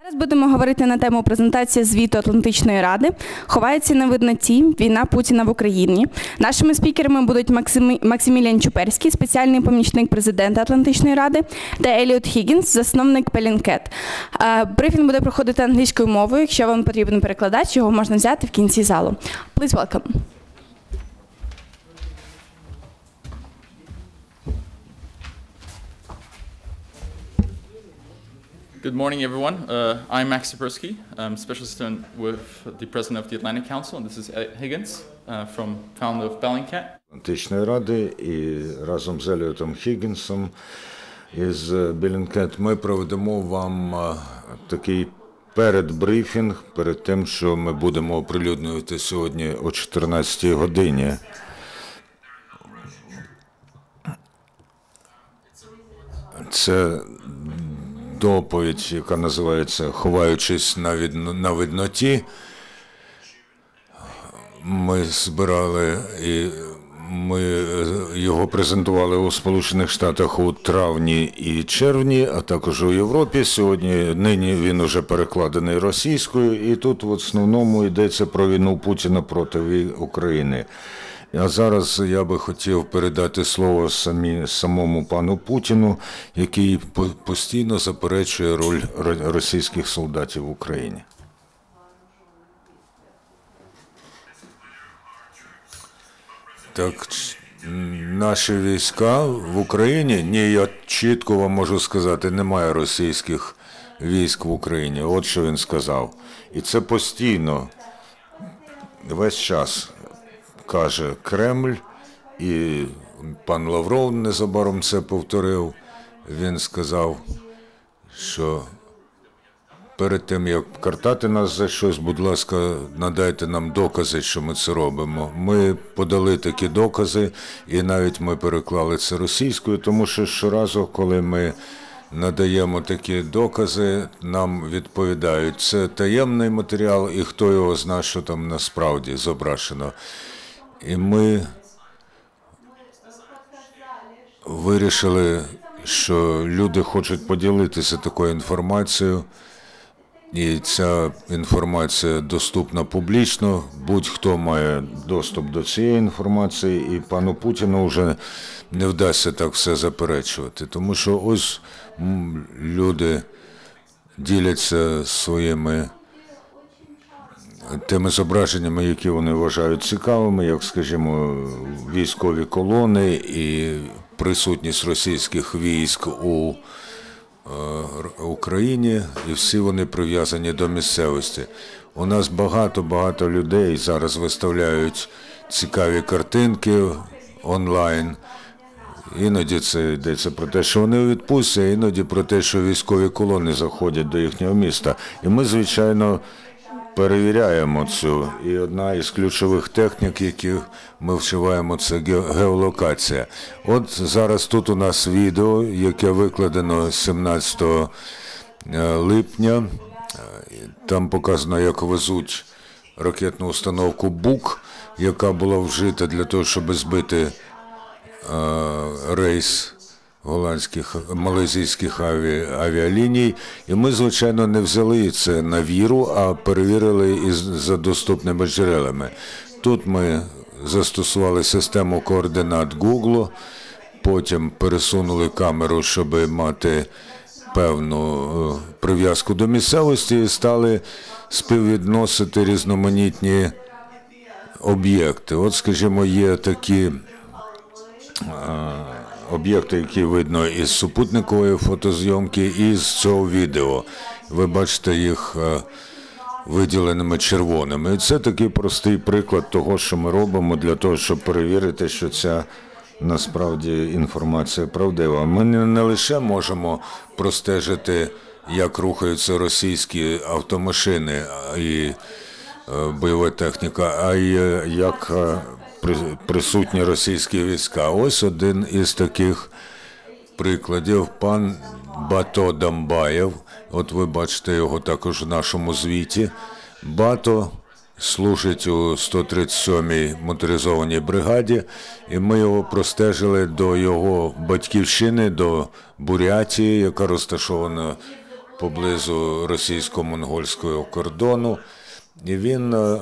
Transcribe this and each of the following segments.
Зараз будемо говорити на тему презентації звіту Атлантичної ради. Ховається на видноті війна Путіна в Україні. Нашими спікерами будуть Максимі... Максиміліан Чуперський, спеціальний помічник президента Атлантичної ради, та Еліот Хіггінс, засновник Пелінкет. Е, Брифінг буде проходити англійською мовою. Якщо вам потрібен перекладач, його можна взяти в кінці залу. Please welcome. Good morning, everyone. Uh, I'm Max Sapersky. I'm special assistant with the president of the Atlantic Council, and this is Ed Higgins uh, from founder of Bellingcat. Атлантичної ради і разом з Еліотом Хіггінсом із Білінкет ми проведемо вам е, такий передбрифінг перед тим, що ми будемо оприлюднювати сьогодні о 14 годині. Це доповідь, яка називається Ховаючись на, відно- на видноті. Ми збирали і ми е, його презентували у Сполучених Штатах у травні і червні, а також у Європі. Сьогодні нині він уже перекладений російською, і тут в основному йдеться про війну Путіна проти України. А зараз я би хотів передати слово самі, самому пану Путіну, який по- постійно заперечує роль ро- російських солдатів в Україні. Так, наші війська в Україні, ні, я чітко вам можу сказати, немає російських військ в Україні. От що він сказав. І це постійно, весь час каже Кремль, і пан Лавров незабаром це повторив. Він сказав, що Перед тим як картати нас за щось, будь ласка, надайте нам докази, що ми це робимо. Ми подали такі докази, і навіть ми переклали це російською, тому що щоразу, коли ми надаємо такі докази, нам відповідають, це таємний матеріал, і хто його знає, що там насправді зображено. І ми вирішили, що люди хочуть поділитися такою інформацією. І ця інформація доступна публічно. Будь-хто має доступ до цієї інформації, і пану Путіну вже не вдасться так все заперечувати. Тому що ось люди діляться своїми тими зображеннями, які вони вважають цікавими, як, скажімо, військові колони і присутність російських військ у Україні, і всі вони прив'язані до місцевості. У нас багато-багато людей зараз виставляють цікаві картинки онлайн. Іноді це йдеться про те, що вони у відпустці, іноді про те, що військові колони заходять до їхнього міста. І ми, звичайно, перевіряємо цю. І одна із ключових технік, які ми вживаємо, це геолокація. От зараз тут у нас відео, яке викладено 17 е, липня. Е, Там показано, як везуть ракетну установку БУК, яка була вжита для того, щоб збити е, рейс голландських малазійських аві, авіаліній. І ми, звичайно, не взяли це на віру, а перевірили із за доступними джерелами. Тут ми застосували систему координат Google, потім пересунули камеру, щоб мати певну е, прив'язку до місцевості, і стали співвідносити різноманітні об'єкти. От, скажімо, є такі об'єкти, які видно із супутникової фотозйомки, і з цього відео. Ви бачите їх е, виділеними червоними. І це такий простий приклад того, що ми робимо для того, щоб перевірити, що ця насправді інформація правдива. Ми не, лише можемо простежити, як рухаються російські автомашини і е, бойова техніка, а й е, як присутні російські війська. Ось один із таких прикладів. Пан Бато Дамбаєв. От ви бачите його також в нашому звіті. Бато служить у 137-й моторизованій бригаді, і ми його простежили до його батьківщини, до Бурятії, яка розташована поблизу російсько-монгольського кордону. І він е,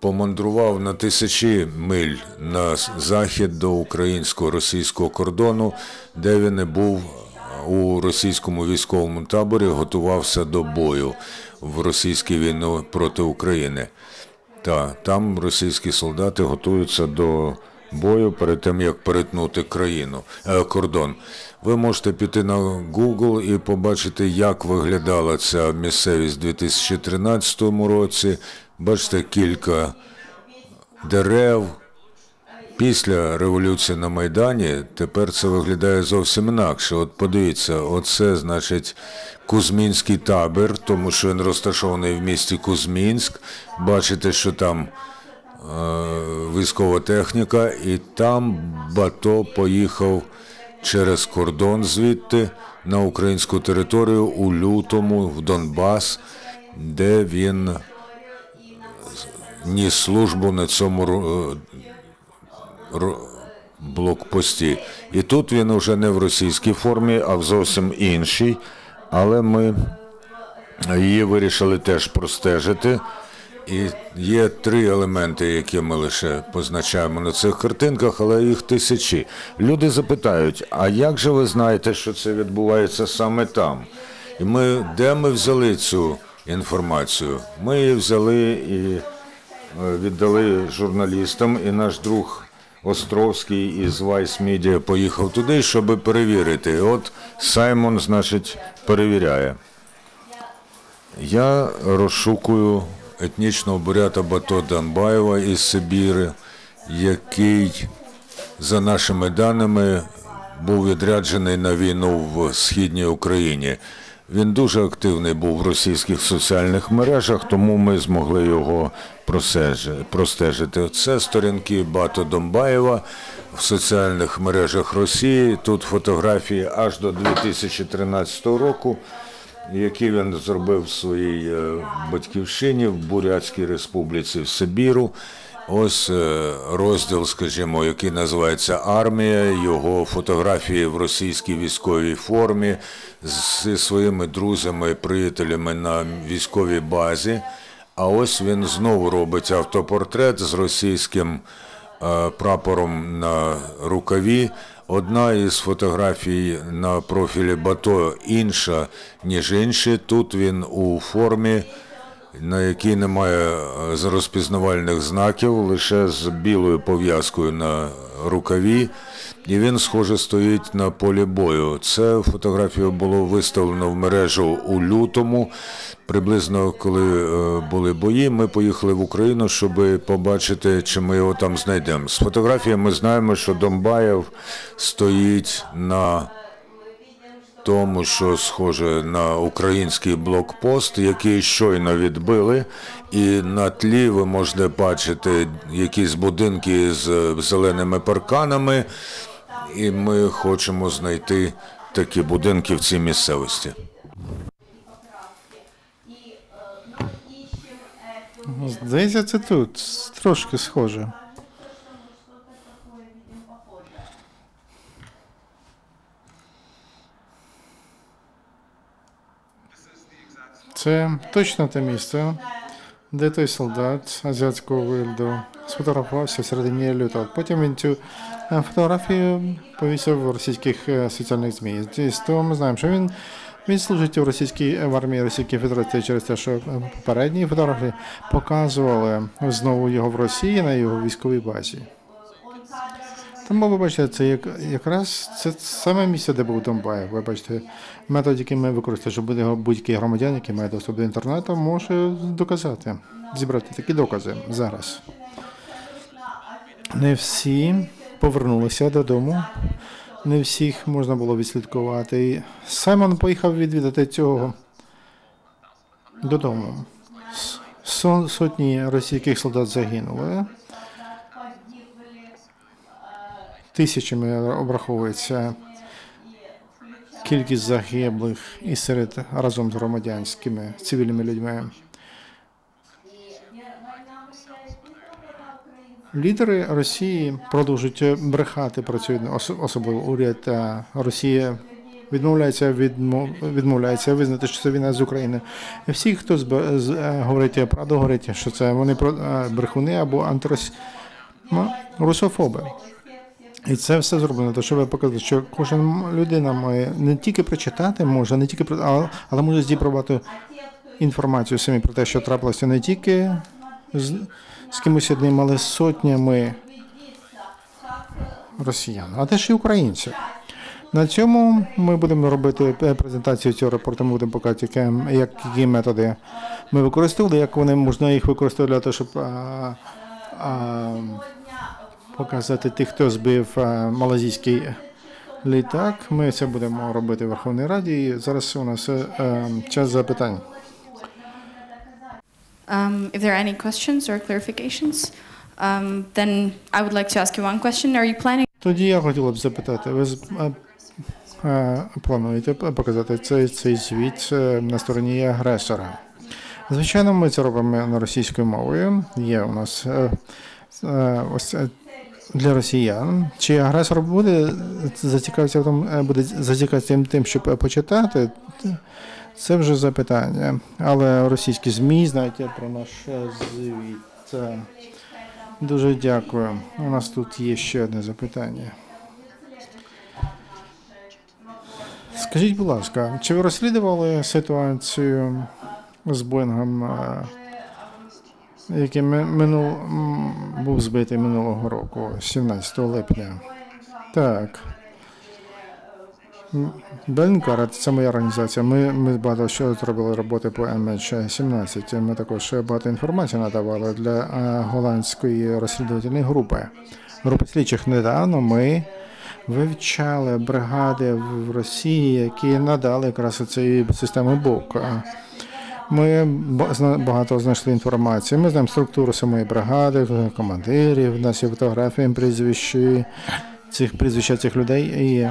помандрував на тисячі миль на захід до українсько-російського кордону, де він і був у російському військовому таборі, готувався до бою в російській війні проти України. Та там російські солдати готуються до бою перед тим, як перетнути країну, е, кордон. Ви можете піти на Google і побачити, як виглядала ця місцевість у 2013 році. Бачите, кілька дерев. Після революції на Майдані тепер це виглядає зовсім інакше. От подивіться, оце значить Кузьмінський табір, тому що він розташований в місті Кузьмінськ. Бачите, що там е, військова техніка, і там Бато поїхав через кордон звідти на українську територію у лютому в Донбас, де він ніс службу на цьому ро- блокпості. І тут він вже не в російській формі, а в зовсім іншій. Але ми її вирішили теж простежити. І є три елементи, які ми лише позначаємо на цих картинках, але їх тисячі. Люди запитають: а як же ви знаєте, що це відбувається саме там? І ми де ми взяли цю інформацію? Ми її взяли і е, віддали журналістам, і наш друг Островський із Vice Media поїхав туди, щоб перевірити. От Саймон, значить, перевіряє. Я розшукую етнічного бурята Бато Данбаєва із Сибіри, який, за нашими даними, був відряджений на війну в східній Україні. Він дуже активний був в російських соціальних мережах, тому ми змогли його простежити. Це сторінки Бато Домбаєва в соціальних мережах Росії. Тут фотографії аж до 2013 року які він зробив в своїй е, батьківщині в Бурятській республіці в Сибіру. Ось е, розділ, скажімо, який називається Армія, його фотографії в російській військовій формі зі своїми друзями, приятелями на військовій базі. А ось він знову робить автопортрет з російським е, прапором на рукаві. Одна із фотографій на профілі Бато інша, ніж інші. Тут він у формі, на якій немає е, з розпізнавальних знаків, лише з білою пов'язкою на рукаві. І він, схоже, стоїть на полі бою. Це фотографію було виставлено в мережу у лютому. Приблизно коли е, були бої, ми поїхали в Україну, щоб побачити, чи ми його там знайдемо. З фотографії ми знаємо, що Домбаєв стоїть на тому, що схоже на український блокпост, який щойно відбили, і на тлі ви можете бачити якісь будинки з зеленими парканами, і ми хочемо знайти такі будинки в цій місцевості. Здається, це тут. Трошки схоже. Це точно те місце, де той солдат азіатського вигляду сфотографувався в середині лютого. Потім він цю е, фотографію повісив в російських е, соціальних ЗМІ. Того ми знаємо, що він, він служить у російській в армії Російської Федерації через те, що е, попередні фотографії показували знову його в Росії на його військовій базі. Тому ви бачите, це як, якраз це саме місце, де був Домбаєв. Ви бачите, метод, який ми використовуємо, буде- будь-який громадян, який має доступ до інтернету, може доказати, зібрати такі докази зараз. Не всі повернулися додому, не всіх можна було відслідкувати. І Саймон поїхав відвідати цього додому. Со- Сотні російських солдат загинули. Тисячами обраховується кількість загиблих і серед разом з громадянськими цивільними людьми. Лідери Росії продовжують брехати про цю особливо уряд Росія відмовляється відмов- відмовляється визнати, що це війна з України. Всі, хто зб- з- е, говорить правду, говорить, що це вони е, брехуни або антирос... ну, русофоби. І це все зроблено, то щоб показати, що кожен людина має не тільки прочитати може, не тільки але, але може зібрати інформацію самі про те, що трапилося не тільки з, з кимось одним, але з сотнями росіян, а теж і українців. На цьому ми будемо робити е, презентацію цього репорту. Ми будемо як, які методи ми використовували, як вони можна їх використовувати для того, щоб а, а, показати тих, хто збив малазійський літак. Ми це будемо робити в Верховній Раді. І зараз у нас е, е, час запитань. Um, if there are any questions or clarifications, um, then I would like to ask you one question. Are you planning Тоді я хотіла б запитати, ви е, е, плануєте показати цей, цей звіт е, на стороні агресора? Звичайно, ми це робимо на російською мовою. Є у нас е, е, ось е, для росіян. Чи агресор буде зацікавитися тому, е, буде зацікавитися тим, щоб е, почитати? Це вже запитання. Але російські ЗМІ знають про наш е, звіт. Е, Дуже дякую. У нас тут є ще одне запитання. Скажіть, будь ласка, чи ви розслідували ситуацію з Боїнгом, е, який ми- минул, був збитий минулого року, 17 липня? Так. Белінкара, це моя організація. Ми, ми багато що зробили роботи по MH17. Ми також багато інформації надавали для е, голландської розслідувальної групи. Групи слідчих недавно ми вивчали бригади в Росії, які надали якраз цієї системи БОК. Ми ба- багато знайшли інформації. Ми знаємо структуру самої бригади, командирів, у нас є фотографії, прізвищі цих прізвища цих людей. І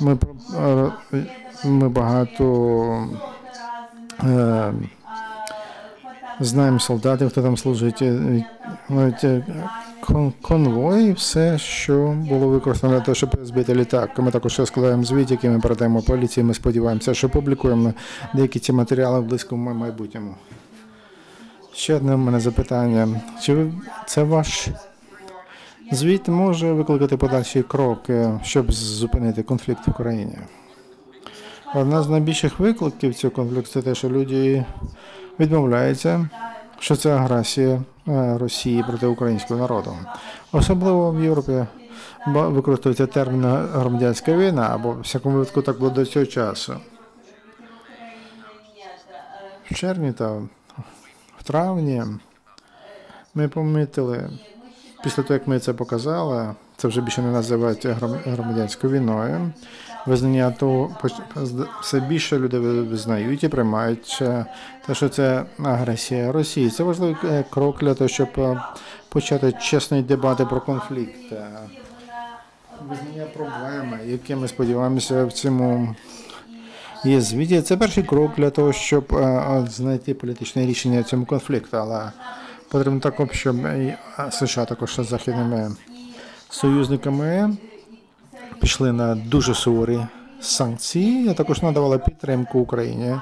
ми, е, ми багато е, знаємо солдатів, хто там служить. Навіть, е, кон- конвой, все, що було використано для того, щоб збити літак. Ми також складаємо звіт, який ми передаємо поліції. Ми сподіваємося, що публікуємо деякі ці матеріали в близькому майбутньому. Ще одне в мене запитання. Чи це ваш Звіт може викликати подальші кроки, щоб зупинити конфлікт в Україні. Одна з найбільших викликів цього конфлікту це те, що люди відмовляються, що це агресія е, Росії проти українського народу. Особливо в Європі використовується термін громадянська війна, або в всякому випадку так було до цього часу. В червні та в травні ми помітили Після того, як ми це показали, це вже більше не називають гром- громадянською війною. Визнання того все більше людей визнають і приймають е, те, що це агресія Росії. Це важливий е, крок для того, щоб е, почати чесні дебати про конфлікт. Визнання проблеми, які ми сподіваємося в цьому є звіті. Це перший крок для того, щоб знайти політичне рішення цьому конфлікту. Але Потрібно також, щоб США також з західними союзниками пішли на дуже суворі санкції, а також надавали підтримку Україні,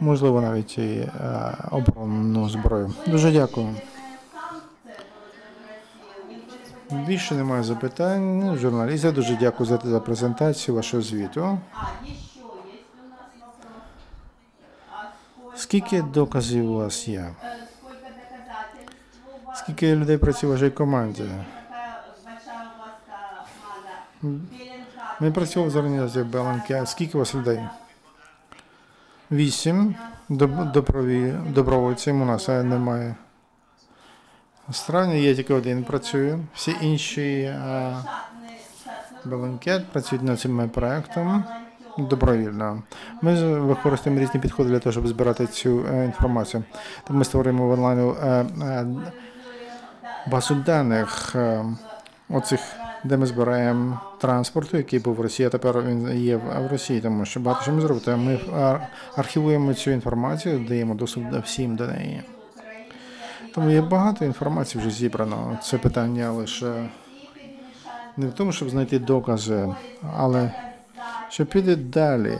можливо, навіть і е, оборонну зброю. Дуже дякую. Більше немає запитань. Журналістів, дуже дякую за, за презентацію вашого звіту. Скільки доказів у вас є? Скільки людей працює в вашій команді? Ми працювали з організацією Беланке. Скільки у вас людей? Вісім. Доброві... Добровольців у нас немає. Странно, є тільки один працює. Всі інші Беланкет працюють над цим проектом добровільно. Ми використовуємо різні підходи для того, щоб збирати цю е, інформацію. Тому ми створюємо в онлайн е, е, базу даних е, оцих, де ми збираємо транспорту, який був в Росії, а тепер він є в Росії, тому що багато що ми зробити. Ми архівуємо цю інформацію, даємо доступ всім до неї. Тому є багато інформації вже зібрано. Це питання лише не в тому, щоб знайти докази, але що піде далі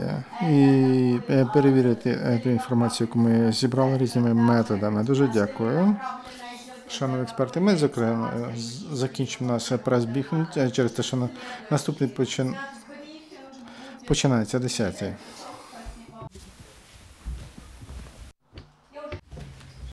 і е, перевірити е, ту інформацію, яку ми зібрали різними методами. Дуже дякую. Шановні експерти, ми зокрема е, закінчимо наш прес-біг е, через те, що на- наступний почин... починається 10.